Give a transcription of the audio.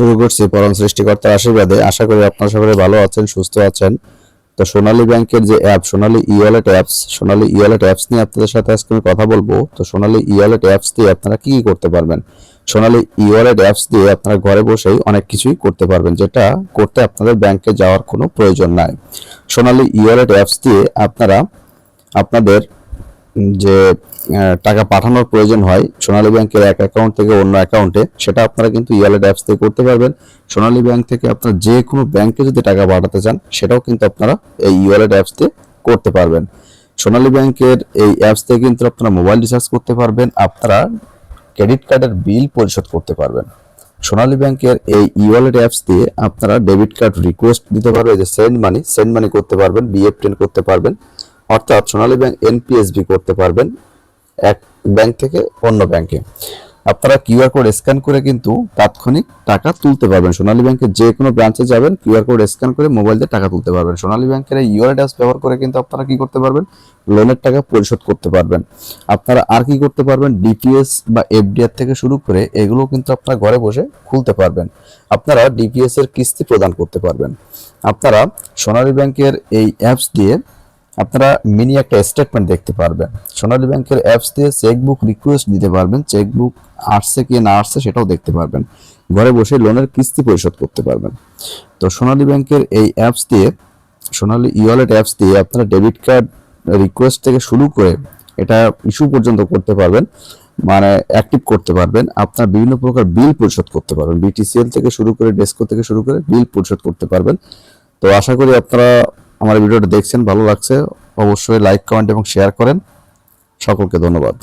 শুরু করছি পরম সৃষ্টিকর্তার আশীর্বাদে। আশা করি আপনারা সকলে ভালো আছেন, সুস্থ আছেন। তো সোনালী ব্যাংকের যে app Sonali e wallet apps Sonali e wallet apps নিয়ে আপনাদের সাথে আজকে আমি কথা বলব। তো সোনালী ই ওয়ালেট অ্যাপস দিয়ে আপনারা কি কি করতে পারবেন? সোনালী ই ওয়ালেট অ্যাপস দিয়ে আপনারা ঘরে বসেই অনেক কিছুই করতে পারবেন, যেটা করতে আপনাদের ব্যাংকে যাওয়ার কোনো প্রয়োজন নাই। সোনালী ই ওয়ালেট অ্যাপস দিয়ে আপনারা আপনাদের যে টাকা পাঠানোর প্রয়োজন হয়, সোনালী ব্যাংকের এক অ্যাকাউন্ট থেকে অন্য অ্যাকাউন্টে সেটা আপনারা কিন্তু ইয়ালেট অ্যাপস থেকে করতে পারবেন। সোনালী ব্যাংক থেকে আপনারা যে কোনো ব্যাংকে যদি টাকা পাঠাতে চান, সেটাও কিন্তু আপনারা এই ইওয়ালেট অ্যাপস দিয়ে করতে পারবেন। সোনালী ব্যাংকের এই অ্যাপস থেকে কিন্তু আপনারা মোবাইল রিচার্জ করতে পারবেন, আপনারা ক্রেডিট কার্ডের বিল পরিশোধ করতে পারবেন। সোনালী ব্যাংকের এই ইওয়ালেট অ্যাপস দিয়ে আপনারা ডেবিট কার্ড রিকোয়েস্ট দিতে পারবেন যে সেন্ড মানি সেন্ড মানি করতে পারবেন বিএফটিএন করতে পারবেন। অর্থাৎ সোনালী ব্যাংক এনপিএসবি করতে পারবেন এক ব্যাংক থেকে অন্য ব্যাংকে। আপনারা কিউআর কোড স্ক্যান করে কিন্তু তাৎক্ষণিক টাকা তুলতে পারবেন। সোনালী ব্যাংকের যে কোনো ব্রাঞ্চে যাবেন কিউআর কোড স্ক্যান করে মোবাইল দিয়ে টাকা তুলতে পারবেন। সোনালী ব্যাংকের এই ইউআর ব্যবহার করে কিন্তু আপনারা কি করতে পারবেন? লোনের টাকা পরিশোধ করতে পারবেন। আপনারা আর কি করতে পারবেন? ডিপিএস বা এফডিআর থেকে শুরু করে এগুলো কিন্তু আপনারা ঘরে বসে খুলতে পারবেন। আপনারা ডিপিএস এর কিস্তি প্রদান করতে পারবেন। আপনারা সোনালী ব্যাংকের এই অ্যাপস দিয়ে আপনারা মিনি একটা স্টেটমেন্ট দেখতে পারবেন। সোনালী ব্যাংকের অ্যাপস দিয়ে চেকবুক রিকোয়েস্ট দিতে পারবেন। চেকবুক আসছে কি না আসছে সেটাও দেখতে পারবেন। ঘরে বসে লোনের কিস্তি পরিশোধ করতে পারবেন। তো সোনালী ব্যাংকের এই অ্যাপস দিয়ে, সোনালী ই ওয়ালেট অ্যাপস দিয়ে আপনারা ডেবিট কার্ড রিকোয়েস্ট থেকে শুরু করে এটা ইস্যু পর্যন্ত করতে পারবেন। মানে অ্যাক্টিভ করতে পারবেন। আপনার বিভিন্ন প্রকার বিল পরিশোধ করতে পারবেন। বিটিসিএল থেকে শুরু করে ডেস্কো থেকে শুরু করে বিল পরিশোধ করতে পারবেন। তো আশা করি আপনারা আমার ভিডিওটা দেখছেন ভালো লাগছে অবশ্যই লাইক কমেন্ট এবং শেয়ার করেন। সকলকে ধন্যবাদ।